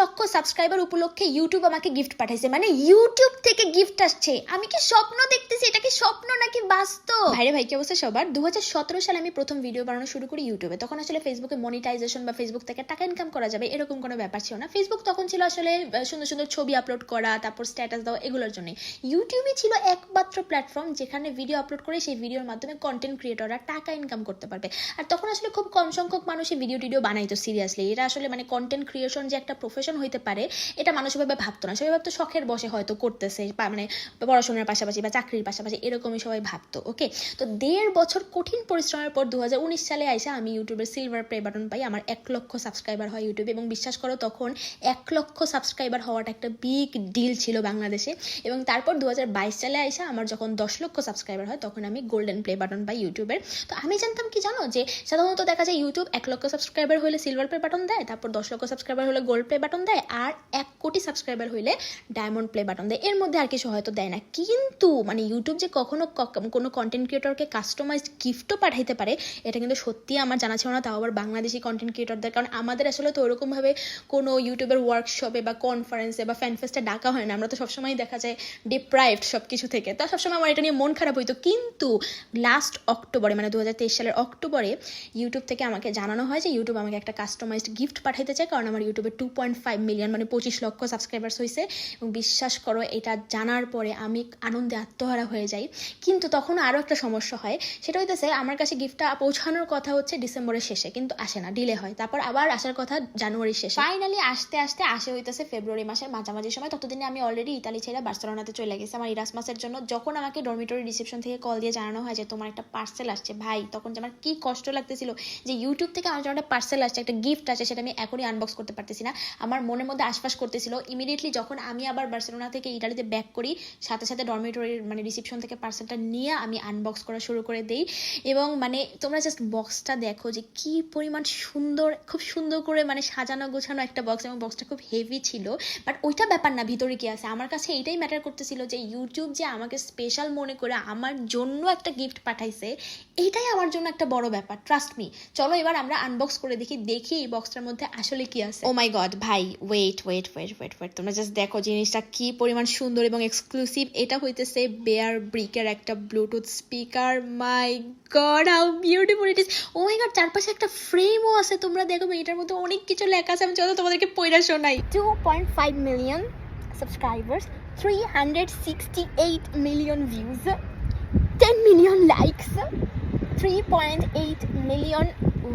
লক্ষ সাবস্ক্রাইবার উপলক্ষে ইউটিউব আমাকে গিফট পাঠাইছে। মানে ইউটিউব থেকে গিফট আসছে। আমি কি স্বপ্ন দেখতেছি? এটা কি স্বপ্ন নাকি বাস্তব? ভাইরে ভাই, কি অবস্থা সবার? দু হাজার সতেরো সালে আমি প্রথম ভিডিও বানানো শুরু করি ইউটিউবে তখন আসলে ফেসবুকে মনিটাইজেশন বা ফেসবুক থেকে টাকা ইনকাম করা যাবে, এরকম কোনো ব্যাপার ছিল না। ফেসবুক তখন ছিল আসলে সুন্দর সুন্দর ছবি আপলোড করা, তারপর স্ট্যাটাস দেওয়া, এগুলোর জন্য ইউটিউবই ছিল একমাত্র প্ল্যাটফর্ম যেখানে ভিডিও আপলোড করে সেই ভিডিওর মাধ্যমে কন্টেন্ট ক্রিয়েটররা টাকা ইনকাম করতে পারবে। আর তখন আসলে খুব কম সংখ্যক মানুষই ভিডিও টিডিও বানাইতো সিরিয়াসলি এটা আসলে মানে কন্টেন্ট ক্রিয়েশন যে একটা প্রফেশন হইতে পারে, এটা মানুষ ওইভাবে ভাবতো না। সবাই ভাবতো শখের বসে হয়তো করতেছে মানে পড়াশোনার পাশাপাশি বা চাকরির পাশাপাশি, এরকমই সবাই ভাবতো ওকে তো দেড় বছর কঠিন পরিশ্রমের পর দু হাজার উনিশ সালে আইসা আমি ইউটিউবের সিলভার প্লে বাটন পাই, আমার এক লক্ষ সাবস্ক্রাইবার হয় ইউটিউবে এবং বিশ্বাস করো তখন এক লক্ষ সাবস্ক্রাইবার হওয়াটা একটা বিগ ডিল ছিল বাংলাদেশে, এবং তারপর দু হাজার বাইশ সালে আইসা আমার যখন দশ লক্ষ সাবস্ক্রাইবার হয়, তখন আমি গোল্ডেন প্লে বাটন পাই ইউটিউবের তো আমি জানতাম কি জানো যে সাধারণত দেখা যায় ইউটিউব এক লক্ষ সাবস্ক্রাইবার হলে সিলভার প্লে বাটন দেয়, তারপর দশ লক্ষ সাবস্ক্রাইবার হলে গোল্ড প্লে বাটন দেয় আর এক কোটি সাবস্ক্রাইবার হইলে ডায়মন্ড প্লে বাটন দেয়। এর মধ্যে আর কিছু হয়তো দেয় না। কিন্তু মানে ইউটিউব যে কখনো কোনো কন্টেন্ট ক্রিয়েটরকে কাস্টমাইজড গিফটও পাঠাইতে পারে, এটা কিন্তু সত্যি আমার জানা ছিল না, তাও আবার বাংলাদেশি কন্টেন্ট ক্রিয়েটরদের কারণ আমাদের আসলে তো ওরকমভাবে কোনো ইউটিউবের ওয়ার্কশপে বা কনফারেন্সে বা ফ্যান ফেস্টে ডাকা হয় না। আমরা তো সবসময় দেখা যায় ডিপ্রাইভড সব কিছু থেকে। তা সবসময় আমার এটা নিয়ে মন খারাপ হইতো। কিন্তু লাস্ট অক্টোবরে মানে দু হাজার তেইশ সালের অক্টোবরে ইউটিউব থেকে আমাকে জানানো হয় যে ইউটিউব আমাকে একটা কাস্টমাইজড গিফট পাঠাইতে চায়। কারণ আমার ইউটিউবে টু পয়েন্ট ফাইভ মিলিয়ন মানে পঁচিশ লক্ষ সাবস্ক্রাইবার্স হয়েছে এবং বিশ্বাস করো, এটা জানার পরে আমি আনন্দে আত্মহারা হয়ে যাই। কিন্তু তখন আরও একটা সমস্যা হয়, সেটা হইতেছে আমার কাছে গিফটটা পৌঁছানোর কথা হচ্ছে ডিসেম্বরের শেষে, কিন্তু আসে না ডিলে হয়। তারপর আবার আসার কথা জানুয়ারির শেষে। ফাইনালি আসতে আসতে, আসে হইতেছে ফেব্রুয়ারি মাসের মাঝামাঝি সময়। ততদিনে আমি অলরেডি ইতালি ছেড়ে বার্সেলোনাতে চলে গেছি। আমার ইরাসমাসের জন্য যখন আমাকে ডরমিটরি রিসেপশন থেকে কল দিয়ে জানানো হয় যে, তোমার একটা পার্সেল আসছে, ভাই, তখন যে আমার কি কষ্ট লাগতেছিল যে ইউটিউব থেকে আমার জন্য একটা পার্সেল আসছে, একটা গিফট আছে সেটা আমি এখনই আনবক্স করতে পারতেছি না। আমার মনের মধ্যে আশপাশ করতেছিল। ইমিডিয়েটলি যখন আমি আবার বার্সেলোনা থেকে ইটালিতে ব্যাক করি, সাথে সাথে ডরমিটরির মানে রিসিপশন থেকে পার্সেলটা নিয়ে আমি আনবক্স করা শুরু করে দিই। এবং মানে তোমরা জাস্ট বক্সটা দেখো যে কি পরিমাণ সুন্দর, খুব সুন্দর করে মানে সাজানো গোছানো একটা বক্স এবং বক্সটা খুব হেভি ছিল। বাট ওইটা ব্যাপার না, ভিতরে কি আছে? আমার কাছে এইটাই ম্যাটার করতেছিল যে ইউটিউব যে আমাকে স্পেশাল মনে করে আমার জন্য একটা গিফট পাঠাইছে এইটাই আমার জন্য একটা বড় ব্যাপার ট্রাস্ট মি চলো এবার আমরা আনবক্স করে দেখি দেখি এই বক্সটার মধ্যে আসলে কি আছে। ও মাই গড ভাই wait wait wait wait wait তোমরা জাস্ট দেখো জিনিসটা কি পরিমাণ সুন্দর এবং এক্সক্লুসিভ এটা হইতেছে বেয়ার ব্রিকের একটা bluetooth speaker my god how beautiful it is oh my god চারপাশে একটা ফ্রেমও আছে। তোমরা দেখো এটার মধ্যে অনেক কিছু লেখা আছে। আমি চলো তোমাদেরকে পয়রা শোনাই। 2.5 million subscribers 368 million views 10 million likes 3.8 million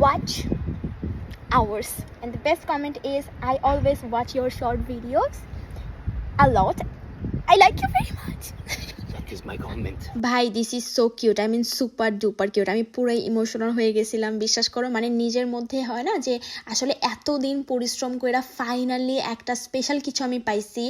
watch hours. And the best comment is i always watch your short videos a lot. I like you very much is my comment. ভাই this is so cute I mean super duper cute আমি পুরাই emotional হয়ে গেছিলাম। বিশ্বাস করো মানে নিজের মধ্যে হয় না যে আসলে এতদিন পরিশ্রম করে ফাইনালি একটা স্পেশাল কিছু আমি পাইছি।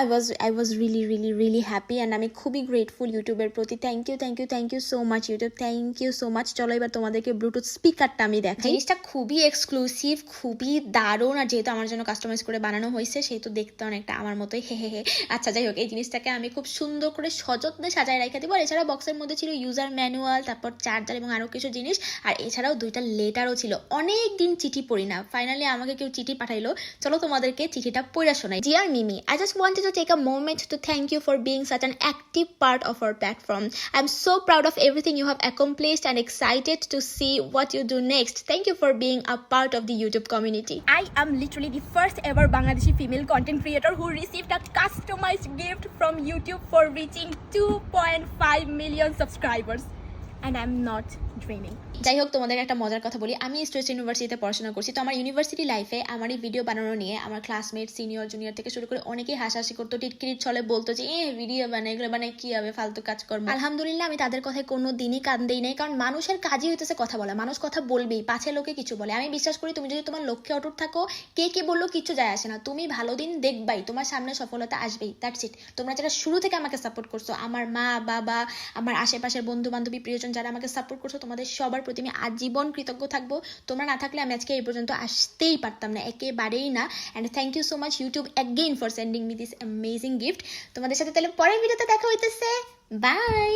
I was I was really really really happy and আমি খুবই গ্রেটফুল ইউটিউবের প্রতি। Thank you thank you thank you so much YouTube. Thank you so much চলো এবার তোমাদেরকে ব্লুটুথ স্পিকারটা আমি দেখ জিনিসটা খুবই এক্সক্লুসিভ খুবই দারুণ আর যেহেতু আমার জন্য কাস্টমাইজ করে বানানো হয়েছে সেহেতু দেখতে অনেকটা আমার মতোই। হে হে হে। আচ্ছা যাই হোক এই জিনিসটাকে আমি খুব সুন্দর করে সযত্নে আপনাদের সাজায় রেখে দেবো। আর এছাড়াও বক্সের মধ্যে ছিল ইউজার ম্যানুয়াল তারপর চার্জার এবং আরও কিছু জিনিস। আর এছাড়াও দুইটা লেটারও ছিল। অনেক দিন চিঠি পড়ি না। ফাইনালি আমাকে কেউ চিঠি পাঠাইলো। চলো তোমাদেরকে চিঠিটা পড়া শোনাই। Dear Mimi I just want to take a moment to thank you for being such an active part of our platform I am so proud of everything you have accomplished and excited to see what you do next thank you for being a part of the YouTube community I am literally the first ever Bangladeshi female content creator who receive a customised gift from YouTube for reaching to 2.5 million subscribers. And I'm not dreaming. যাই হোক তোমাদের একটা মজার কথা বলি। আমি stress ইউনিভার্সিটিতে পড়াশোনা করছি। তো আমার ইউনিভার্সিটি লাইফে আমার এই ভিডিও বানানো নিয়ে আমার ক্লাসমেট সিনিয়র জুনিয়র থেকে শুরু করে অনেকেই হাসাহাসি করতো, টিটকিরির ছলে বলতো যে এ ভিডিও বানায়, এগুলো বানায়, কি হবে, ফালতু কাজ করব আলহামদুলিল্লাহ, আমি তাদের কথায় কোনো দিনই কান দেই নাই। কারণ মানুষের কাজই হইতেছে কথা বলা। মানুষ কথা বলবেই, পাছে লোকে কিছু বলে। আমি বিশ্বাস করি, তুমি যদি তোমার লক্ষ্যে অটুট থাকো, কে কে বলল কিছু যায় আসে না। তুমি ভালো দিন দেখবাই, তোমার সামনে সফলতা আসবেই। দ্যাটস ইট তোমরা যারা শুরু থেকে আমাকে সাপোর্ট করছ, আমার মা, বাবা, আমার আশেপাশের বন্ধু বান্ধবী প্রিয়জন যারা আমাকে সাপোর্ট করছ তোমাদের সবার প্রতি আমি আজীবন কৃতজ্ঞ থাকব। তোমরা না থাকলে আমি আজকে এই পর্যন্ত আসতেই পারতাম না, একেবারেই না। And thank you so much YouTube again for sending me this amazing gift তোমাদের সাথে তাহলে পরের ভিডিওতে দেখা হইতেছে। বাই